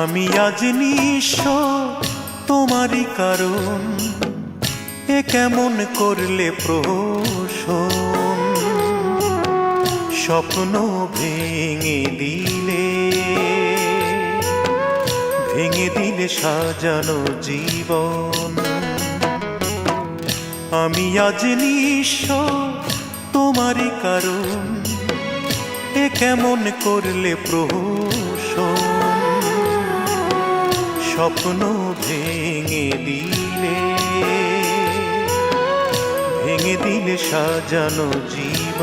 আমি আজ নিঃস্ব তোমারই কারণ। এ কেমন করলে প্রশন স্বপ্ন ভেঙে দিলে ভেঙে দিলে সাজানো জীবন। আমি আজ নিঃস্ব তোমারই কারণ। এ কেমন করলে প্রহসন? স্বপ্ন ভেঙে দিলে ভেঙে দিলে সাজানো জীব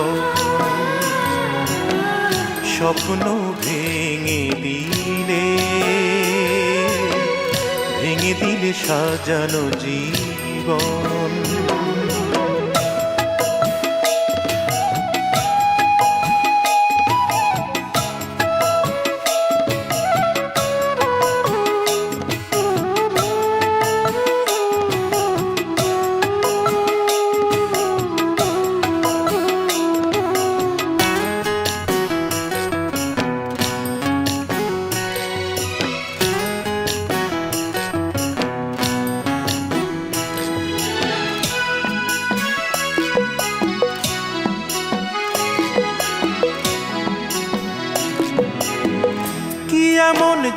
স্বপ্ন ভেঙে দিলে ভেঙে দিলে সাজানো জীবন।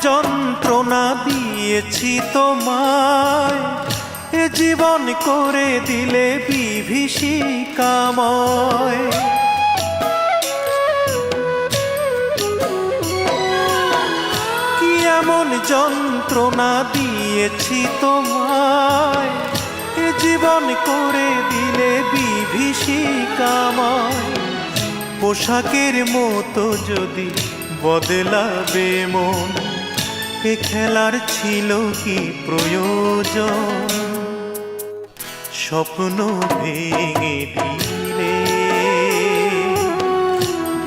যন্ত্রণা দিয়েছি তোমায়। এ জীবন করে দিলে বিভীষিকাময় কি এমন যন্ত্রণা দিয়েছি তোমায়। এ জীবন করে দিলে বিভীষিকাময় পোশাকের মতো যদি বদলাবে মন। এ খেলার ছিল কি প্রয়োজন? স্বপ্ন ভেঙে দিলে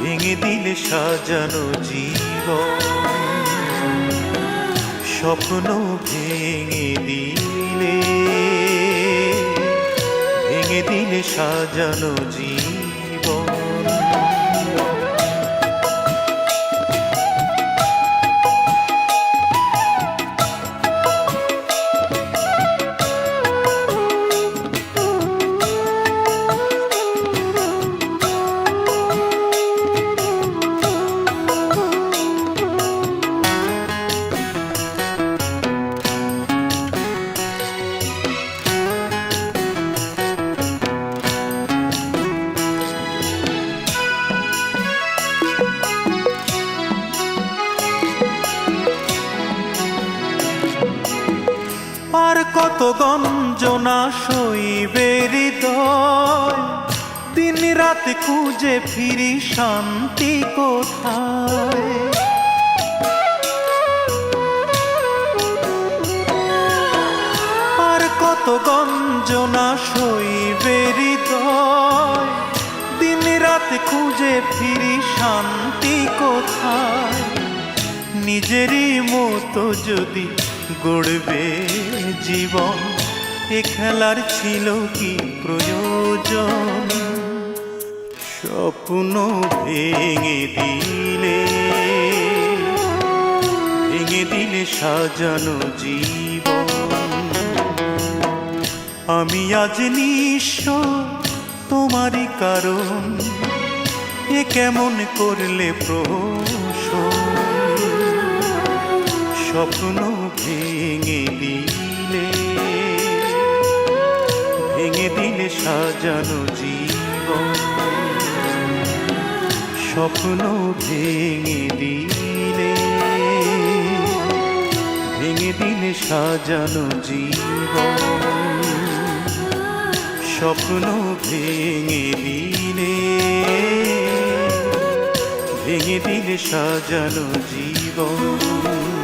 ভেঙে দিলে সাজানো জীবন। স্বপ্ন ভেঙে দিলে ভেঙে দিলে সাজানো জীবন। কত গঞ্জনা সইবে হৃদয়। দিন রাত খুঁজে ফিরি শান্তি কোথায়? আর কত গঞ্জনা সইবে হৃদয়। দিন রাত খুঁজে ফিরি শান্তি কোথায়? নিজেরই মতো যদি গড়বে জীবন। এ খেলার ছিল কি প্রয়োজন? স্বপ্ন ভেঙে দিলে ভেঙে দিলে সাজানো জীবন। আমি আজ নিঃস্ব, তোমারই কারণ। এ কেমন করলে প্রশন স্বপ্ন ভেঙে দিলে ভেঙে দিলে সাজানো জীবন। স্বপ্ন ভেঙে দিলে ভেঙে দিলে সাজানো জীবন। স্বপ্ন ভেঙে দিলে ভেঙে দিলে সাজানো জীবন।